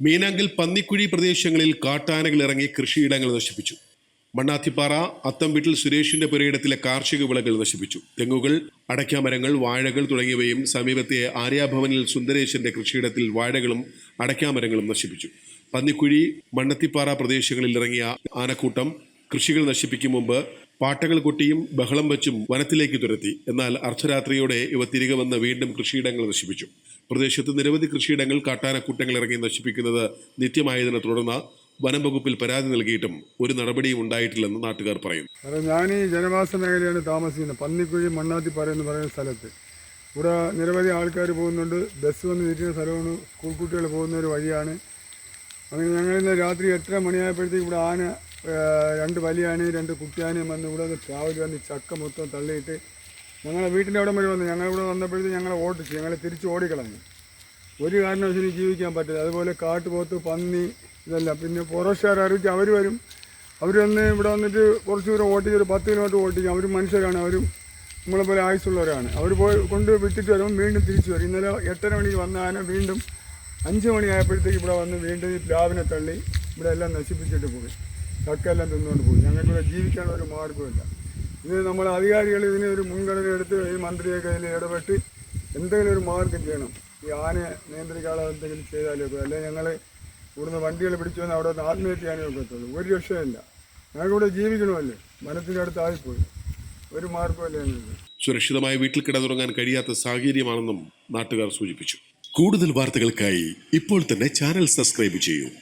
മീനാങ്കിൽ പന്നിക്കുഴി പ്രദേശങ്ങളിൽ കാട്ടാനകൾ ഇറങ്ങി കൃഷിയിടങ്ങൾ നശിപ്പിച്ചു. മണ്ണാത്തിപ്പാറ അത്തംവീട്ടിൽ സുരേഷിന്റെ പുരയിടത്തിലെ കാർഷിക വിളകൾ നശിപ്പിച്ചു. തെങ്ങുകൾ അടയ്ക്കാമരങ്ങൾ വാഴകൾ തുടങ്ങിയവയും സമീപത്തെ ആര്യാഭവനിൽ സുന്ദരേശന്റെ കൃഷിയിടത്തിൽ വാഴകളും അടയ്ക്കാമരങ്ങളും നശിപ്പിച്ചു. പന്നിക്കുഴി മണ്ണത്തിപ്പാറ പ്രദേശങ്ങളിൽ ഇറങ്ങിയ ആനക്കൂട്ടം കൃഷികൾ നശിപ്പിക്കും മുമ്പ് പാട്ടകൾ കൊട്ടിയും ബഹളം വച്ചും വനത്തിലേക്ക് തുരത്തി. എന്നാൽ അർദ്ധരാത്രിയോടെ ഇവ തിരികെ വന്ന് വീണ്ടും കൃഷിയിടങ്ങൾ നശിപ്പിച്ചു. പ്രദേശത്ത് നിരവധി കൃഷിയിടങ്ങൾ കാട്ടാനക്കൂട്ടങ്ങൾ ഇറങ്ങി നശിപ്പിക്കുന്നത് നിത്യമായതിനെ തുടർന്ന് വനം വകുപ്പിൽ പരാതി നൽകിയിട്ടും ഒരു നടപടിയും ഉണ്ടായിട്ടില്ലെന്ന് നാട്ടുകാർ പറയുന്നു. ഞാൻ ഈ ജനവാസ മേഖലയാണ് താമസിക്കുന്നത്. പന്നിക്കുഴി മണ്ണാത്തിപ്പാറ എന്ന് പറയുന്ന സ്ഥലത്ത്. ഇവിടെ നിരവധി ആൾക്കാർ പോകുന്നുണ്ട്. ബസ് വന്ന് തിരിക്കുന്ന സ്ഥലമാണ്. സ്കൂൾ കുട്ടികൾ പോകുന്ന ഒരു വഴിയാണ്. അങ്ങനെ ഞങ്ങൾ ഇന്ന് രാത്രി എത്ര മണിയായപ്പോഴത്തേക്ക് ഇവിടെ ആന രണ്ട് വലിയാനയും രണ്ട് കുട്ടിയാനയും വന്ന് ഇവിടെ വന്ന് ട്രാവൽ വന്ന് ചക്ക മൊത്തം തള്ളിയിട്ട് ഞങ്ങളെ വീട്ടിന്റെ അവിടെ വരെ വന്നു ഞങ്ങളിവിടെ വന്നപ്പോഴത്തേക്ക് ഞങ്ങളെ ഓടിച്ചു ഞങ്ങളെ തിരിച്ച് ഓടിക്കളഞ്ഞു. ഒരു കാരണവശാലും ജീവിക്കാൻ പറ്റില്ല. അതുപോലെ കാട്ടുപോത്ത് പന്നി ഇതെല്ലാം. പിന്നെ ഫോറസ്റ്റുകാർ അറിയിച്ച് അവർ വരും. അവർ വന്ന് ഇവിടെ വന്നിട്ട് കുറച്ച് ദൂരം ഓട്ടിച്ച് ഒരു പത്ത് കിലോമീറ്റർ ഓട്ടിക്കും അവർ മനുഷ്യരാണ്. അവരും നമ്മളെ പോലെ ആയുസുള്ളവരാണ് അവർ പോയി കൊണ്ട് വിട്ടിട്ട് വരുമ്പോൾ വീണ്ടും തിരിച്ചു വരും. ഇന്നലെ എട്ടര മണിക്ക് വന്ന ആന വീണ്ടും അഞ്ച് മണിയായപ്പോഴത്തേക്ക് ഇവിടെ വന്ന് വീണ്ടും ഈ പ്ലാവിനെ തള്ളി ഇവിടെ എല്ലാം നശിപ്പിച്ചിട്ട് പോയി. ചക്കെല്ലാം തിന്നുകൊണ്ട് പോകും ഞങ്ങൾക്കിവിടെ ജീവിക്കാൻ ഒരു മാർഗമില്ല ഇത് നമ്മൾ അധികാരികൾ ഇതിന് ഒരു മുൻഗണന എടുത്ത് ഈ മന്ത്രിയൊക്കെ ഇതിൽ ഇടപെട്ട് എന്തെങ്കിലും ഒരു മാർഗം ചെയ്യണം. ഈ ആനയെ നിയന്ത്രിക്കാതെ എന്തെങ്കിലും ചെയ്താലേ ഒക്കെ. അല്ലെങ്കിൽ ഞങ്ങൾ ഇവിടുന്ന് വണ്ടികൾ പിടിച്ചു വന്ന് അവിടെ ആത്മഹത്യ ചെയ്യാനേ ഒക്കത്തുള്ളൂ. ഒരു രക്ഷയില്ല ഞങ്ങൾക്കിവിടെ ജീവിക്കണമല്ലേ? വനത്തിന്റെ അടുത്തായിപ്പോയി. ഒരു മാർഗമല്ലേ ഞങ്ങൾക്ക്. സുരക്ഷിതമായ വീട്ടിൽ കിടന്നുറങ്ങാൻ കഴിയാത്ത സാഹചര്യമാണെന്നും നാട്ടുകാർ സൂചിപ്പിച്ചു. കൂടുതൽ വാർത്തകൾക്കായി ഇപ്പോൾ തന്നെ ചാനൽ സബ്സ്ക്രൈബ് ചെയ്യൂ.